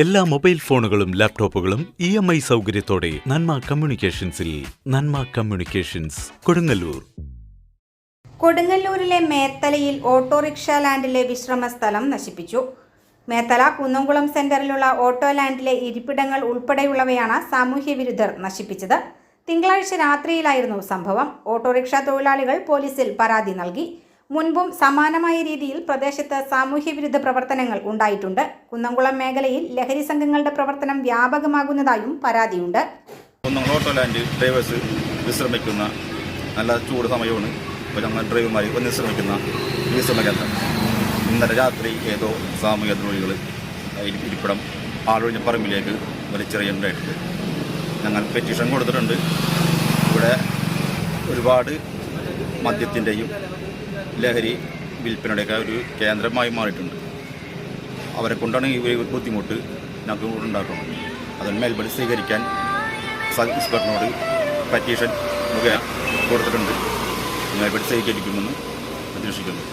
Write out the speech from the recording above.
എല്ലാ മൊബൈൽ ഫോണുകളും ലാപ്ടോപ്പുകളും ഇ എം ഐ സൗകര്യത്തോടെ നന്മ കമ്മ്യൂണിക്കേഷൻസിൽ നന്മ കമ്മ്യൂണിക്കേഷൻസ് കൊടുങ്ങല്ലൂർ. കൊടുങ്ങല്ലൂരിലെ മേത്തലയിൽ ഓട്ടോറിക്ഷ ലാൻഡിലെ വിശ്രമ സ്ഥലം നശിപ്പിച്ചു. മേത്തല കുന്നംകുളം സെന്ററിലുള്ള ഓട്ടോ ലാൻഡിലെ ഇരിപ്പിടങ്ങൾ ഉൾപ്പെടെയുള്ളവയാണ് സാമൂഹ്യ വിരുദ്ധർ നശിപ്പിച്ചത്. തിങ്കളാഴ്ച രാത്രിയിലായിരുന്നു സംഭവം. ഓട്ടോറിക്ഷ തൊഴിലാളികൾ പോലീസിൽ പരാതി നൽകി. മുൻപും സമാനമായ രീതിയിൽ പ്രദേശത്ത് സാമൂഹ്യ വിരുദ്ധ പ്രവർത്തനങ്ങൾ ഉണ്ടായിട്ടുണ്ട്. കുന്നംകുളം മേഖലയിൽ ലഹരി സംഘങ്ങളുടെ പ്രവർത്തനം വ്യാപകമാകുന്നതായും പരാതിയുണ്ട്. കുന്നംകുളം ഓട്ടോ ലാൻഡ് വിശ്രമിക്കുന്ന നല്ല ചൂട് സമയമാണ്. ഇപ്പോൾ ഡ്രൈവർമാർ ഒന്ന് വിശ്രമിക്കുന്ന ഈ വിശ്രമ കേന്ദ്രം ഇന്നലെ രാത്രി ഏതോ സാമൂഹിക ദ്രോഹികൾ ഇരിപ്പിടം ആളൊഴിഞ്ഞ പറമ്പിലേക്ക് വലിച്ചെറിയുണ്ടായിട്ടുണ്ട് ഞങ്ങൾ പെറ്റീഷൻ കൊടുത്തിട്ടുണ്ട്. ഇവിടെ ഒരുപാട് മദ്യത്തിന്റെയും ലഹരി വിൽപ്പനയുടെയൊക്കെ ഒരു കേന്ദ്രമായി മാറിയിട്ടുണ്ട്. അവരെ കൊണ്ടാണ് ഒരു ബുദ്ധിമുട്ട് ഞങ്ങൾക്ക് ഉണ്ടാക്കുന്നത്. അതിന് മേൽപടി സ്വീകരിക്കാൻ സബ് ഇൻസ്പെക്ടറിനോട് പറ്റീഷൻ മുഖേന കൊടുത്തിട്ടുണ്ട്. മേൽപടി സ്വീകരിക്കുമെന്ന് പ്രതീക്ഷിക്കുന്നു